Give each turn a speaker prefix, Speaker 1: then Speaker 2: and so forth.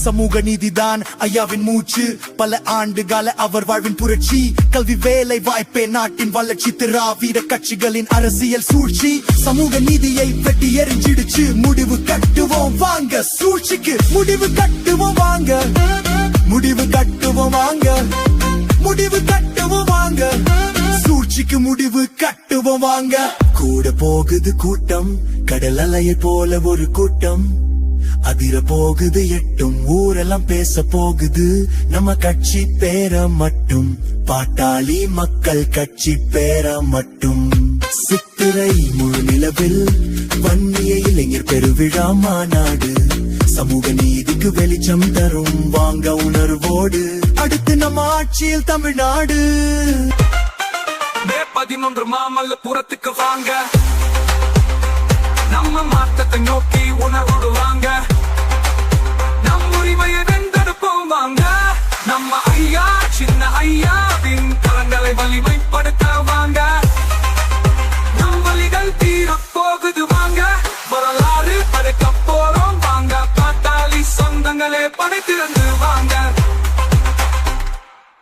Speaker 1: சமூக நீதிதான். ஐயாவின் மூச்சு பல ஆண்டுகால அவர் வாழ்வின் புரட்சி. கல்வி வேலை வாய்ப்பே நாட்டின் வளர்ச்சி. திராவிட கட்சிகளின் அரசியல் சூழ்ச்சி. சமூக நீதியை வெட்டி எரிஞ்சிடுச்சு. முடிவு கட்டுவோம் வாங்க. சூழ்ச்சிக்கு முடிவு கட்டுவோம் வாங்க. முடிவு கட்டுவோம் வாங்க. முடிவு கட்டுவோம் வாங்க. சூழ்ச்சிக்கு முடிவு கட்டுவோம் வாங்க. கூட போகுது கூட்டம். கடல் அலையை போல ஒரு கூட்டம். அதிர போகுது எட்டும் ஊரெல்லாம் பேச போகுது. நம்ம கட்சி பேர மட்டும் பாட்டாளி மக்கள் கட்சி பேர மட்டும். சித்திரை முழு நிலவில் வன்னிய இளைஞர் பெருவிழா மாநாடு. சமூக நீதிக்கு வெளிச்சம் தரும் வாங்க உணர்வோடு. அடுத்து நம்ம ஆட்சியில் தமிழ்நாடு.
Speaker 2: மே பதினொன்று மாமல்லபுரத்துக்கு வாங்க. நம்ம மாற்றத்தை நோக்கி நம்ம ஐயா சின்ன ஐயாவின் கலங்களை வலிமைப்படுத்த வாங்க. நம் வழிகள் தீரப் போகுது வாங்க. வரலாறு படைக்க போறோம் வாங்க. பாட்டாளி சொந்தங்களே படைத்திருந்து வாங்க.